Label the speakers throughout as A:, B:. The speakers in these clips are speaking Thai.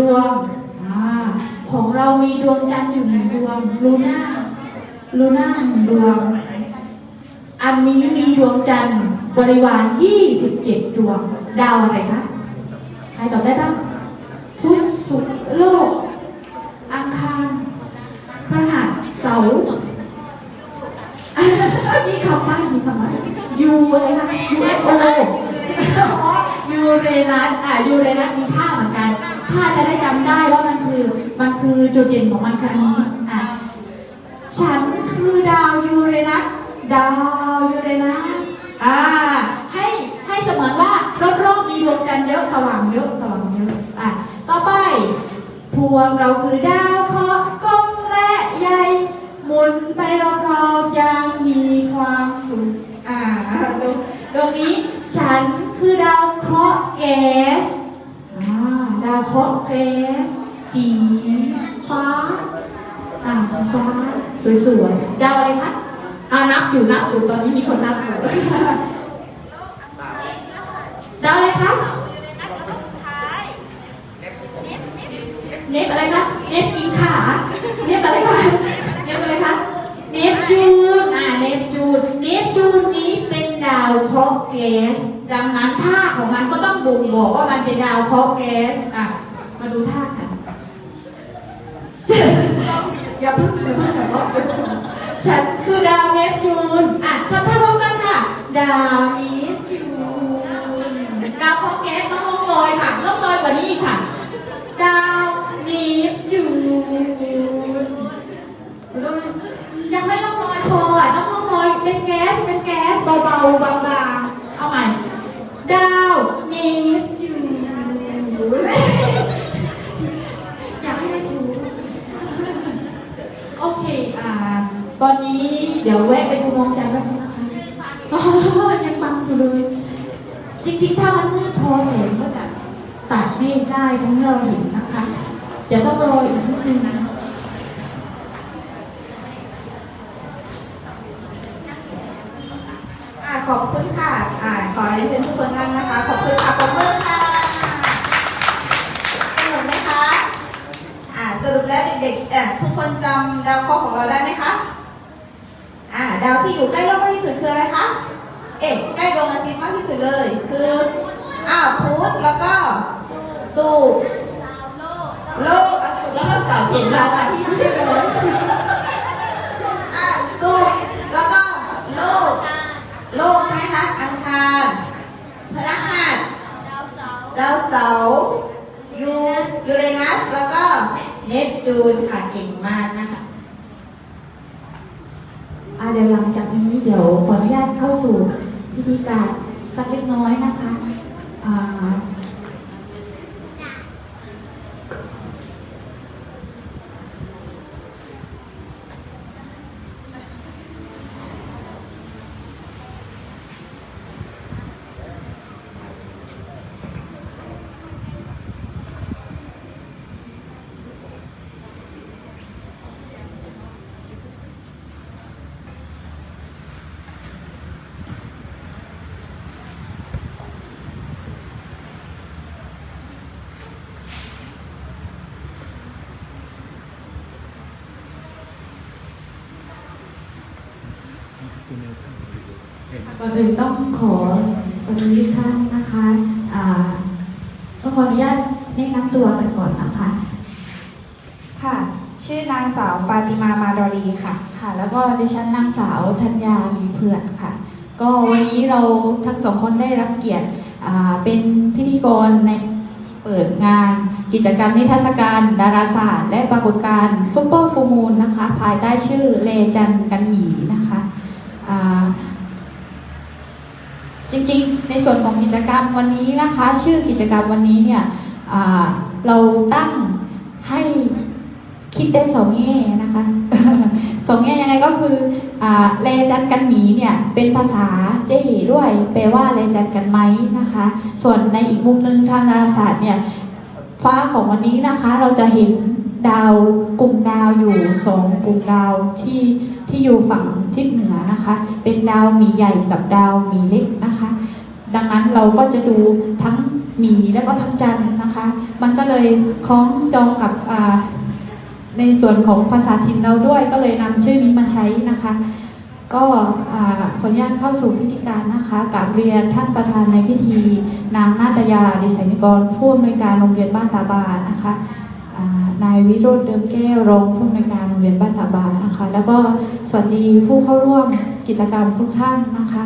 A: ดวงอาของเรามีดวงจันทร์อยู่หนึ่งดวงลูน่าลูน่าหนึ่งดวง อันนี้มีดวงจันทร์บริวาร27 ดวง ดาวอะไรคะ ใครตอบได้บ้าง พุธศุกร์โลก อังคารพฤหัสเสาร์นี่คำใบ้มีคำใบ้ยูอะไรคะ UFO อ๋อยูเรนัสอะยูเรนัสมีท่าเหมือน ถ้าจะได้จำได้ว่ามันคือมันคือจุดเด่นของมันครั้งนี้อะฉันคือดาวยูเรนัสดาวยูเรนัสอ่าให้ให้เสมือนว่ารอบๆมีดวงจันทร์เยอะสว่างเยอะสว่างเยอะอะต่อไปพวกเราคือดาวเคราะห์กลมและใหญ่หมุนไปรอบๆอย่างมีความสุขอ่าตรงตรงนี้ฉันคือดาวเคราะห์แก่ เคราะห์แก๊สสีฟ้า อ่าสีฟ้า สวยๆดาวอะไรคะอ่านับอยู่นับอยู่ตอนนี้มีคนนับอยู่ดาวอะไรคะเนฟอะไรคะเนฟกินขาเนฟอะไรคะเนฟอะไรคะเนปจูนอ่าเนปจูนเนปจูนนี้เป็นดาวเคราะห์แก๊สดังนั้นท่าของมันก็ต้องบ่งบอกว่ามันเป็นดาวเคราะห์แก๊สอะ มาดูท่าค่ะ อย่าเพิ่งอย่าเพิ่งอย่าเพิ่ง ฉันคือดาวเนปจูน อะทำท่าพร้อมกันค่ะ ดาวเนปจูน ดาวเคราะห์แก๊สต้องลงลอยค่ะลงลอยกว่านี้อีกค่ะ ดาวเนปจูน ยังไม่ต้องลอยพออะต้องลงลอยเป็นแก๊สเป็นแก๊สเบาๆบางๆเอาใหม่ ดาวเนปจูนอยากให้ได้จูนโอเคอ่า ตอนนี้เดี๋ยวแวะไปดูดวงจันทร์แป๊บนึงนะคะยังฟังอยู่เลย จริงๆ ถ้ามันมืดพอแสงก็จะตัดเมฆได้ทั้งที่เราเห็นนะคะเดี๋ยวต้องรออีกนิดนึงนะ
B: ขอบคุณค่ะอ่าขอเรียนเชิญทุกคนนั่งนะคะ ขอบคุณค่ะปรบมือค่ะสนุกไหมคะ อ่า สรุปแล้วเด็กๆทุกคนจำดาวเคราะห์ของเราได้ไหมคะ ดาวที่อยู่ใกล้โลกมากที่สุดคืออะไรคะ เอ๊ะใกล้ดวงอาทิตย์มากที่สุดเลย คืออ้าวพุธแล้วก็สุกโลกอสุกร์แล้วก็เสาเห็นเราอาทิตย์เลยอ่าสุกแล้วก็โลก โลกใช่ไหมคะอังคารพฤหัสดาวเสาร์ยูยูเรนัสแล้วก็เนปจูนค่ะเก่งมากนะคะ
A: อ่าเดี๋ยวหลังจากนี้ เดี๋ยวขออนุญาตเข้าสู่พิธีการสักเล็กน้อยนะคะอ่า ก่อนอื่นต้องขอสวัสดีทุกท่านนะคะอ่าต้องขออนุญาตแนะนำตัวกันก่อนนะคะ
B: ค่ะ ชื่อนางสาวฟาติมามาดอรีค่ะ
A: ค่ะ แล้วก็ดิฉันนางสาวธัญญาลีเพื่อนค่ะ ก็วันนี้เราทั้งสองคนได้รับเกียรติอ่าเป็นพิธีกรในเปิดงานกิจกรรมนิทรรศการ ดาราศาสตร์ และปรากฏการณ์ซุปเปอร์ฟูมูลนะคะ ภายใต้ชื่อเลจันกันหมีนะคะอ่า จริงๆ ในส่วนของกิจกรรมวันนี้นะคะ ชื่อกิจกรรมวันนี้เนี่ยเราตั้งให้คิดได้สองแง่นะคะสองแง่ยังไงก็คืออ่าแลจันกันหมีเนี่ยเป็นภาษาเจ๊ด้วยแปลว่าแลจันกันไหมนะคะ ส่วนในอีกมุมหนึ่งทางดาราศาสตร์เนี่ยฟ้าของวันนี้นะคะเราจะเห็นดาวกลุ่มดาวอยู่สองกลุ่มดาวที่ที่อยู่ฝั่ง ทิศเหนือนะคะ เป็นดาวมีใหญ่กับดาวมีเล็กนะคะ ดังนั้นเราก็จะดูทั้งหมีและก็ทั้งจันนะคะ มันก็เลยคล้องจองกับในส่วนของภาษาถิ่นเราด้วยก็เลยนำชื่อนี้มาใช้นะคะ ก็อ่าขออนุญาตเข้าสู่พิธีการนะคะกับเรียนท่านประธานในพิธี นางนาตยาดิสัยนิกรผู้อำนวยการโรงเรียนบ้านตาบานะคะนายวิโรธเดิมแก้วรองผู้อำนวยการ เรียนบ้านตาบานะคะ แล้วก็สวัสดีผู้เข้าร่วมกิจกรรมทุกท่านนะคะ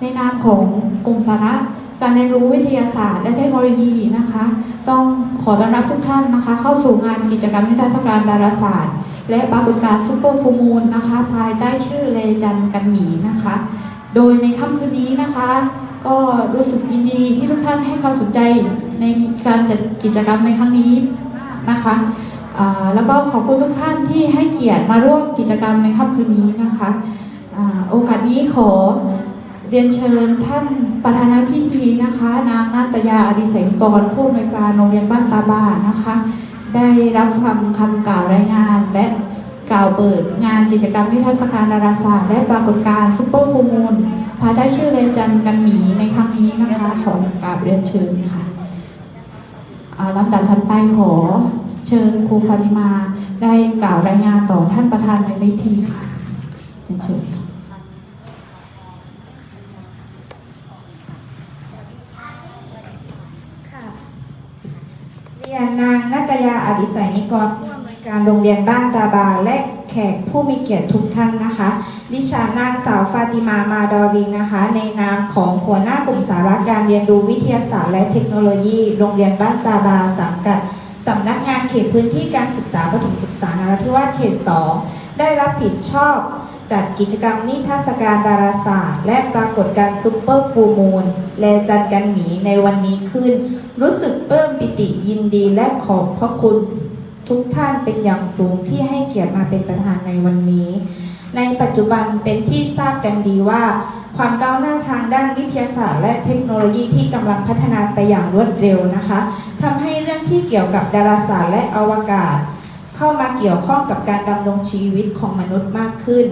A: ในนามของกลุ่มสาระการเรียนรู้วิทยาศาสตร์และเทคโนโลยีนะคะ ต้องขอต้อนรับทุกท่านนะคะ เข้าสู่งานกิจกรรมนิทรรศการดาราศาสตร์ และปรากฏการณ์ซูเปอร์ฟูมูลนะคะ ภายใต้ชื่อเลจันกันหมีนะคะ โดยในค่ำคืนนี้นะคะ ก็รู้สึกยินดีที่ทุกท่านให้ความสนใจในการจัดกิจกรรมในครั้งนี้นะคะ แล้วก็ขอบคุณทุกท่านที่ กียรติมาร่วมกิจกรรมในค่ำคืนนี้นะคะโอกาสนี้ขอเรียนเชิญท่านประธานพิธีนะคะ นางนาตยาอดิเสงกรผู้อำนวยการโรงเรียนบ้านตาบานะคะ ได้รับฟังคำกล่าวรายงาน และกล่าวเปิดงานกิจกรรมนิทรรศการดาราศาสตร์และปรากฏการณ์ซุปเปอร์ฟูมูลภายใต้ชื่อเรนจันทร์กันหมีในครั้งนี้นะคะขอกราบเรียนเชิญค่ะลำดับถัดไปขอเชิญครูฟาติมา ได้กล่าวรายงานต่อท่านประธานในพิธีค่ะเชิญค่ะ
C: เรียนนางนัตยาอดิสัยนิกรผู้อำนวยการโรงเรียนบ้านตาบาและแขกผู้มีเกียรติทุกท่านนะคะ ดิฉันนางสาวฟาติมามาดอริงนะคะ ในนามของหัวหน้ากลุ่มสาระการเรียนรู้วิทยาศาสตร์และเทคโนโลยี โรงเรียนบ้านตาบาสังกัด สำนักงานเขตพื้นที่การศึกษาประถมศึกษานราธิวาสเขต 2 ได้รับผิดชอบ จัดกิจกรรมนิทรรศการดาราศาสตร์ และปรากฏการณ์ซุปเปอร์ฟูมูล และจันกันหมีในวันนี้ขึ้น รู้สึกเพิ่มปิติยินดีและขอบพระคุณทุกท่านเป็นอย่างสูงที่ให้เกียรติมาเป็นประธานในวันนี้ ในปัจจุบันเป็นที่ทราบกันดีว่า ความก้าวหน้าทางด้านวิทยาศาสตร์ และเทคโนโลยีที่กำลังพัฒนาไปอย่างรวดเร็วนะคะ ทำให้เรื่องที่เกี่ยวกับดาราศาสตร์และอวกาศ เข้ามาเกี่ยวข้องกับการดำรงชีวิตของมนุษย์มากขึ้น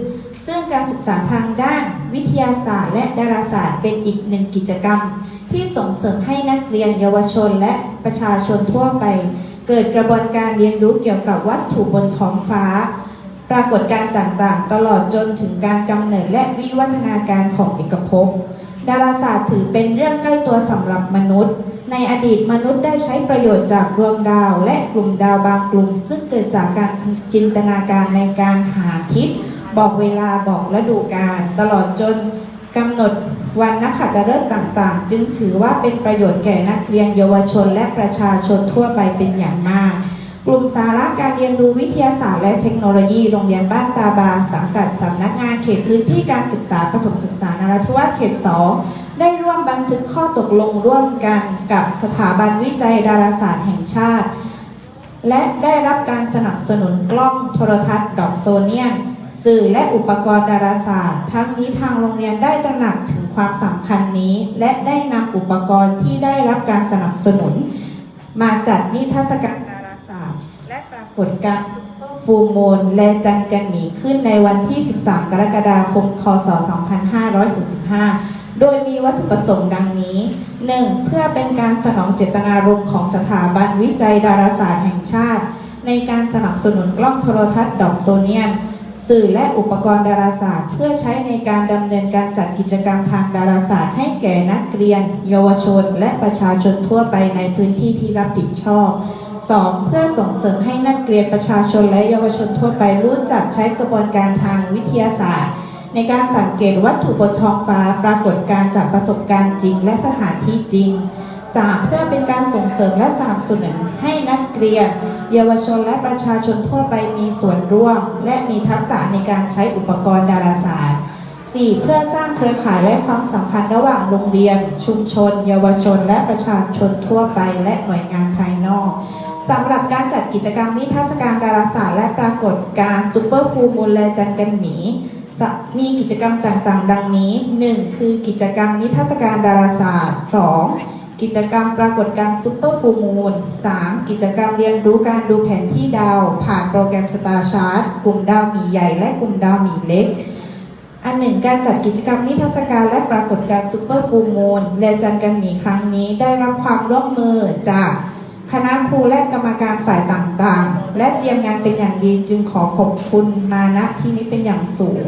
C: ซึ่งการศึกษาทางด้านวิทยาศาสตร์ และดาราศาสตร์เป็นอีกหนึ่งกิจกรรม ที่ส่งเสริมให้นักเรียนเยาวชนและประชาชนทั่วไป เกิดกระบวนการเรียนรู้เกี่ยวกับวัตถุบนท้องฟ้า ปรากฏการณ์ต่างๆ ตลอดจนถึงการกำเนิดและวิวัฒนาการของเอกภพดาราศาสตร์ถือเป็นเรื่องใกล้ตัวสำหรับมนุษย์ ในอดีตมนุษย์ได้ใช้ประโยชน์จากดวงดาว และกลุ่มดาวบางกลุ่ม ซึ่งเกิดจากการจินตนาการในการหาทิศบอกเวลาบอกฤดูกาลตลอดจนกำหนดวันนักขัตฤกษ์ต่างๆ จึงถือว่าเป็นประโยชน์แก่นักเรียนเยาวชน และประชาชนทั่วไปเป็นอย่างมาก กลุ่มสาระการเรียนรู้วิทยาศาสตร์และเทคโนโลยีโรงเรียนบ้านตาบาสังกัดสำนักงานเขตพื้นที่การศึกษาประถมศึกษานราธิวาสเขต 2 ได้ร่วมบันทึกข้อตกลงร่วมกันกับสถาบันวิจัยดาราศาสตร์แห่งชาติ และได้รับการสนับสนุนกล้องโทรทัศน์ดอกโซเนียนสื่อและอุปกรณ์ดาราศาสตร์ ทั้งนี้ทางโรงเรียนได้ตระหนักถึงความสำคัญนี้ และได้นำอุปกรณ์ที่ได้รับการสนับสนุน มาจัดนิทรรศการดาราศาสตร์ และปรากฏการณ์ซุเปอร์ฟูมูลและจันทร์กันหมีขึ้นในวันที่ 13 กรกฎาคมพศ2565 โดยมีวัตถุประสงค์ดังนี้ 1. เพื่อเป็นการสนองเจตนารมณ์ของสถาบันวิจัยดาราศาสตร์แห่งชาติ ในการสนับสนุนกล้องโทรทัศน์ดอกโซเนียม สื่อและอุปกรณ์ดาราศาสตร์ เพื่อใช้ในการดำเนินการจัดกิจกรรมทางดาราศาสตร์ ให้แก่นักเรียน เยาวชน และประชาชนทั่วไปในพื้นที่ที่รับผิดชอบ 2. เพื่อส่งเสริมให้นักเรียนประชาชนและเยาวชนทั่วไปรู้จักใช้กระบวนการทางวิทยาศาสตร์ ในการสังเกตวัตถุบนท้องฟ้าปรากฏการจากประสบการณ์จริง และสถานที่จริง 3. เพื่อเป็นการส่งเสริมและสนับสนุนให้นักเรียน เยาวชนและประชาชนทั่วไปมีส่วนร่วม และมีทักษะในการใช้อุปกรณ์ดาราศาสตร์ 4. เพื่อสร้างเครือข่ายและความสัมพันธ์ระหว่างโรงเรียน ชุมชน เยาวชน และประชาชนทั่วไป และหน่วยงานภายนอกสำหรับการจัดกิจกรรมนิทรรศการดาราศาสตร์และปรากฏการ์ซูเปอร์ฟูมูลและจันกันหมี มีกิจกรรมต่างๆ ดังนี้ 1. คือกิจกรรมนิทรรศการดาราศาสตร์ 2. กิจกรรมปรากฏการณ์ซูเปอร์ฟูมูล 3. กิจกรรมเรียนรู้การดูแผนที่ดาว ผ่านโปรแกรม Star Chart กลุ่มดาวหมีใหญ่และกลุ่มดาวหมีเล็ก อันหนึ่งการจัดกิจกรรมนิทรรศการและปรากฏการณ์ซูเปอร์ฟูมูลและจันกันหมีครั้งนี้ได้รับความร่วมมือจาก คณะครูและกรรมการฝ่ายต่างๆ และเตรียมงานเป็นอย่างดีจึงขอขอบคุณมาณที่นี้เป็นอย่างสูง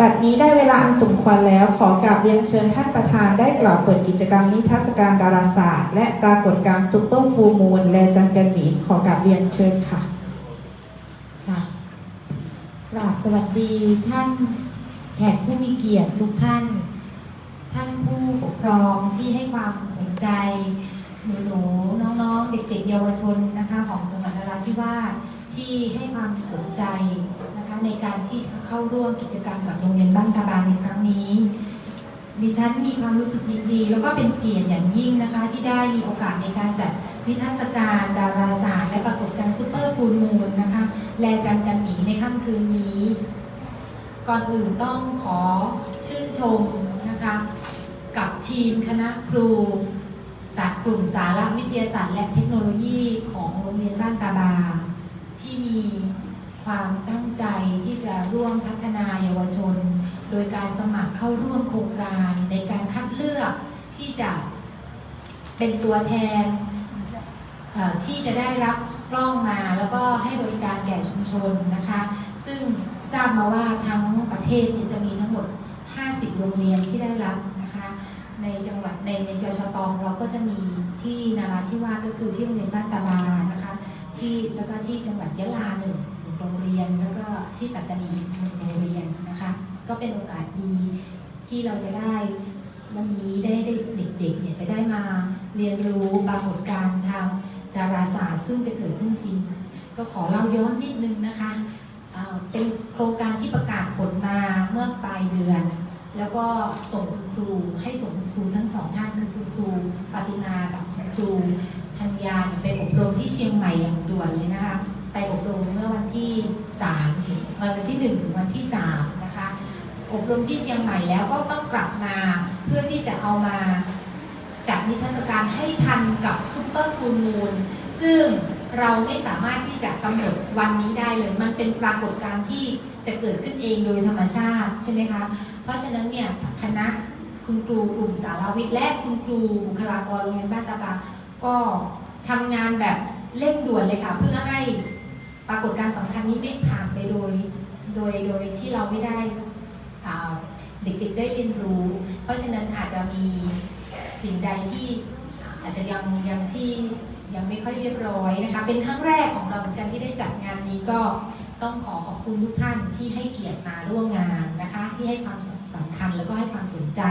C: บัดนี้ได้เวลาอันสมควรแล้วขอกราบเรียนเชิญท่านประธานได้กล่าวเปิดกิจกรรมนิทรรศการดาราศาสตร์ และปรากฏการณ์ซูเปอร์ฟูมูลและจันกันหมีขอกราบเรียนเชิญค่ะ
D: ค่ะกราบสวัสดีท่านแขกผู้มีเกียรติทุกท่าน ท่านผู้ปกครองที่ให้ความสนใจ หนูหนูๆน้องๆ เด็กๆ เยาวชนนะคะของจังหวัดนราธิวาสที่ให้ความสนใจนะคะในการที่จะเข้าร่วมกิจกรรมกับโรงเรียนบ้านตาบานในครั้งนี้ ดิฉันมีความรู้สึกยินดี แล้วก็เป็นเกียรติอย่างยิ่งนะคะ ที่ได้มีโอกาสในการจัดนิทรรศการดาราศาสตร์และปรากฏการณ์ซูเปอร์ฟูลมูลนะคะแลจันกันหมีในค่ำคืนนี้ ก่อนอื่นต้องขอชื่นชมนะคะกับทีมคณะครู สาขกลุ่มสารวิทยาศาสตร์และเทคโนโลยีของโรงเรียนบ้านตาบา ที่มีความตั้งใจที่จะร่วมพัฒนาเยาวชน โดยการสมัครเข้าร่วมโครงการในการคัดเลือกที่จะเป็นตัวแทนที่จะได้รับกล้องมาแล้วก็ให้บริการแก่ชุมชนนะคะ ซึ่งทราบมาว่าทั้งประเทศจะมีทั้งหมด 50 โรงเรียนที่ได้รับนะคะ ในจังหวัดในในจชตของเราก็จะมีที่นาราธิวาสก็คือที่โรงเรียนบ้านตาบานะคะที่แล้วก็ที่จังหวัดยะลาหนึ่งโรงเรียนแล้วก็ที่ปัตตานีหนึ่งโรงเรียนนะคะก็เป็นโอกาสดีที่เราจะได้วันนี้ได้ได้เด็กๆเนี่ยจะได้มาเรียนรู้ปรากฏการณ์ทางดาราศาสตร์ซึ่งจะเกิดขึ้นจริง ก็ขอเล่าย้อนนิดนึงนะคะเเป็นโครงการที่ประกาศผลมาเมื่อปลายเดือน แล้วก็ส่งครูให้ส่งครูทั้งสองท่านคือคุณครูฟาติมากับครูธัญญาไปอบรมที่เชียงใหม่อย่างด่วนเลยนะคะ ไปอบรมเมื่อวันที่3วันที่ 1 ถึงวันที่3นะคะอบรมที่เชียงใหม่แล้วก็ต้องกลับมาเพื่อที่จะเอามาจัดนิทรรศการให้ทันกับซุปเปอร์ฟูลมูลซึ่งเราไม่สามารถที่จะกำหนดวันนี้ได้เลย มันเป็นปรากฏการณ์ที่จะเกิดขึ้นเองโดยธรรมชาติใช่ไหมคะ ราะฉะนั้นเนี่ยคณะคุณครูกลุ่มสารวิทย์และคุณครูบุคลากรโรงเรียนบ้านตาบาก็ทำงานแบบเร่งด่วนเลยค่ะ เพื่อให้ปรากฏการณ์สำคัญนี้ไม่ผ่านไปโดย โดยโดยที่เราไม่ได้เด็กๆได้เรียนรู้ เพราะฉะนั้นอาจจะมีสิ่งใดที่อาจจะยังยังที่ยังไม่ค่อยเรียบร้อยนะคะ เป็นครั้งแรกของเราเหมือนกันที่ได้จัดงานนี้ก็ ต้องขอขอบคุณทุกท่านที่ให้เกียรติมาร่วมงานนะคะ ที่ให้ความสำคัญแล้วก็ให้ความสนใจ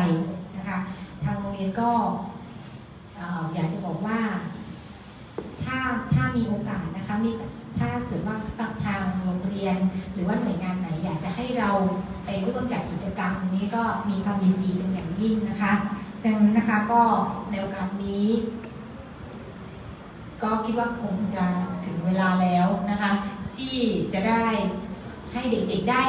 D: นะคะ ทางโรงเรียนก็ออยากจะบอกว่า ถ้าถ้ามีโอกาสนะคะมีถ้าเกิดว่าทางโรงเรียน หรือว่าหน่วยงานไหน อยากจะให้เราไปร่วมจัดกิจกรรมนี้ก็มีความยินดีเป็นอย่างยิ่งนะคะดังนั้นนะคะก็ในโอกาสนี้ ก็คิดว่าคงจะถึงเวลาแล้วนะคะ ที่จะได้ให้เด็กๆได้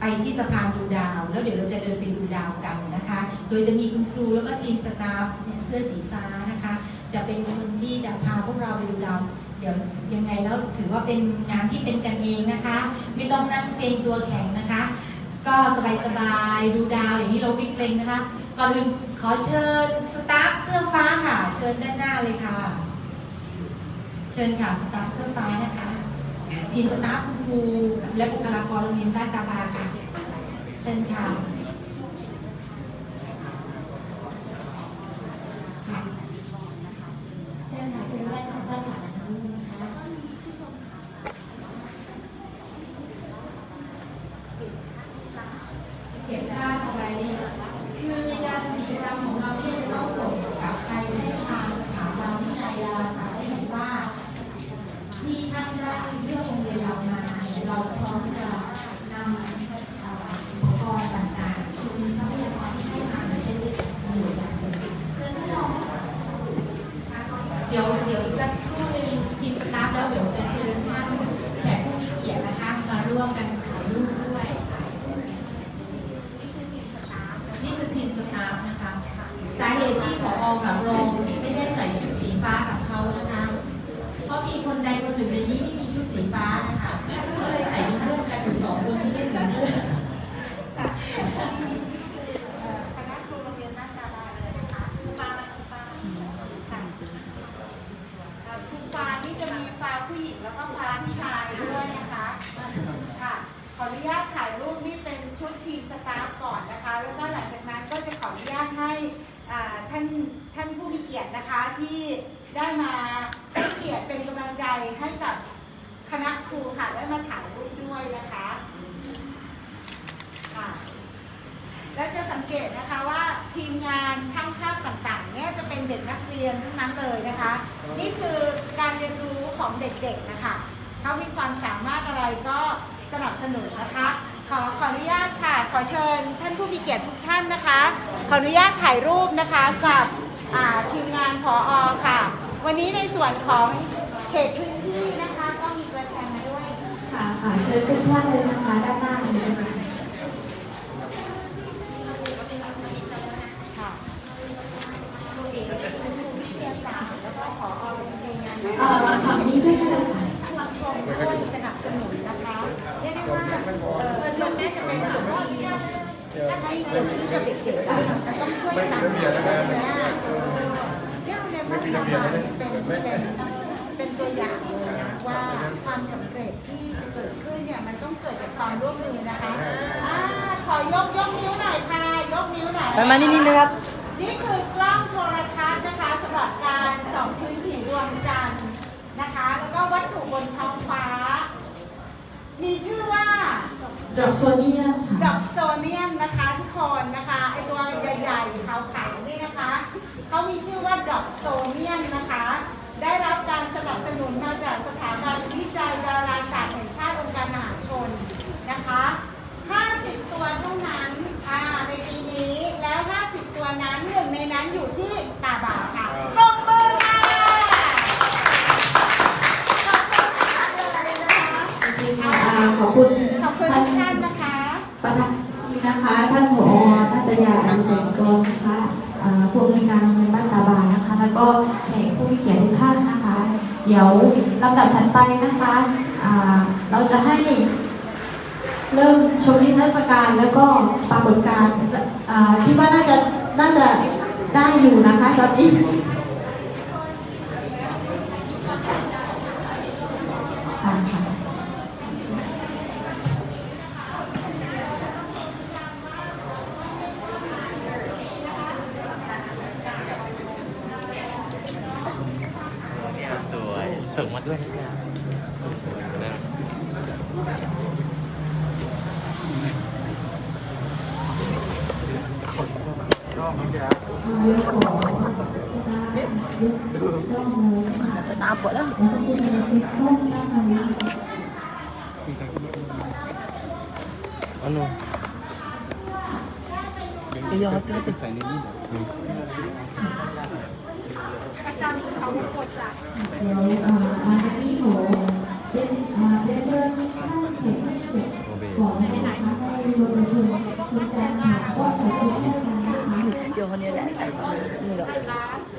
D: ไปที่สะพานดูดาว แล้วเดี๋ยวเราจะเดินไปดูดาวกันนะคะ โดยจะมีคุณครูแล้วก็ทีมสตาฟเนี่ยเสื้อสีฟ้านะคะ จะเป็นคนที่จะพาพวกเราไปดูดาวเดี๋ยวยังไงแล้วถือว่าเป็นงานที่เป็นกันเองนะคะ ไม่ต้องนั่งเกรงตัวแข็งนะคะ ก็สบายๆดูดาวอย่างนี้เราไม่เกรงนะคะก่อนอื่นขอเชิญสตาฟเสื้อฟ้าค่ะ เชิญด้านหน้าเลยค่ะ เชิญค่ะสตาฟเสื้อฟ้านะคะ ทีมสตาฟคุณครูและบุคลากรโรงเรียนบ้านตาบาค่ะ เชิญค่ะค่ะเชิญค่ะเชิญได้ค่ะได้ค่ะนะคะเก็บได้เอาไว้คือในการกิจกรรมของเราที่จะต้องส่งกลับไปให้ทางสถาบันวิจัยดาราศาสตร์ได้เห็นว่า ที่ท่าน ได้เลือกโรงเรียนเรามาเนี่ยเราพร้อมที่จะนำเอ่ออุปกรณ์ต่างๆคือทรัพยากรที่ให้มาเช่นมียอย่างเสริมเชิญท่านรองเดี๋ยวเดี๋ยวอีกสักครู่หนึงทีมสตาฟแล้วเดี๋ยวจะเชิญท่านแขกผู้มีเกียรตินะคะมาร่วมกันถ่ายรูปด้วยนี่คือทีมสตาฟนะคะ สาเหตุที่ผอกับรองไม่ได้ใส่ชุดสีฟ้ากับเขานะคะ เพราะมีคนใดคนหนึ่งในนี้ที่มีชุดสีฟ้านะคะ ก็เลยใส่ร่วมกันอยู่สองคนที่ไม่เหมือนกัน
E: ให้กับคณะครูค่ะได้มาถ่ายรูปด้วยนะคะค่ะ แล้วจะสังเกตนะคะว่าทีมงานช่างภาพต่างๆ เนี่ยจะเป็นเด็กนักเรียนทั้งนั้นเลยนะคะ นี่ คือการเรียนรู้ของเด็กๆนะคะเขามีความสามารถอะไรก็สนับสนุนนะคะ ขอขออนุญาตค่ะ ขอเชิญท่านผู้มีเกียรติทุกท่านนะคะ ขออนุญาตถ่ายรูปนะคะกับทีมงานผออค่ะ วันนี้ในส่วนของเขตพื้นที่นะคะ ก็มีตัวแทนมาด้วย
A: ค่ะค่ะเชิญทุกท่านเลยนะคะด้านหน้าเลยนะคะ
E: เงินแม่จะเป็นสิ่งที่ให้เบเด็กๆอะแต่ต้องช่วยกันะเออเนี่ยเรียกว่าทำมเป็นเป็นเป็นตัวอย่างเลยนะว่าความสำเร็จที่เกิดขึ้นเนี่ยมันต้องเกิดจากความร่วมมือนะคะอ่าขอยกยกนิ้วหน่อยค่ะยกนิ้วหน่อย
F: ไปมานิดนึงนะครับ
E: นี่คือกล้องโทรทัศน์นะคะสำหรับการส่องพื้นผิวดวงจันทร์นะคะ แล้วก็วัตถุบนท้องฟ้า มีชื่อว่า
A: ดอกโซเดียม
E: ด
A: ค่ะ
E: อกโซเนียมนะคะทุกคนนะคะไอตัวใหญ่ๆขาวๆนี่นะคะเขามีชื่อว่าดอกโซเนียมนะคะ ได้รับการสนับสนุนมาจากสถาบันวิจัยดาราศาสตร์แห่งชาติองค์การมหาชนนะคะ 50 ตัวเท่านั้นอ่าในปีนี้แล้ว 50 ตัวนั้นหนึ่งในนั้นอยู่ที่ตาบาค่ะป ขอบคุณค่ะขอบคุณ
A: อ่าขอบคุณ
E: ขอบคุณทุกท่านนะคะ
A: ประธานนะคะ ท่านผอนัตยาอันเสงกรนะคะอ่าผู้อำนวยการโรงเรียนบ้านตาบานนะคะ แล้วก็แขกผู้มีเกียรติทุกท่านนะคะ เดี๋ยวลำดับถัดไปนะคะอ่าเราจะให้เริ่มชมนิทรรศการแล้วก็ปรากฏการณ์อ่าคิดว่าน่าจะน่าจะได้อยู่นะคะตอนนี้ค่ะค่ะ
F: สวยส่งมาด้วยนะครับ ตามปวดแล้วอันนู้นยอดก็จะใส่ในนี้
A: เดี๋ยวเอ่อมาที่ ยค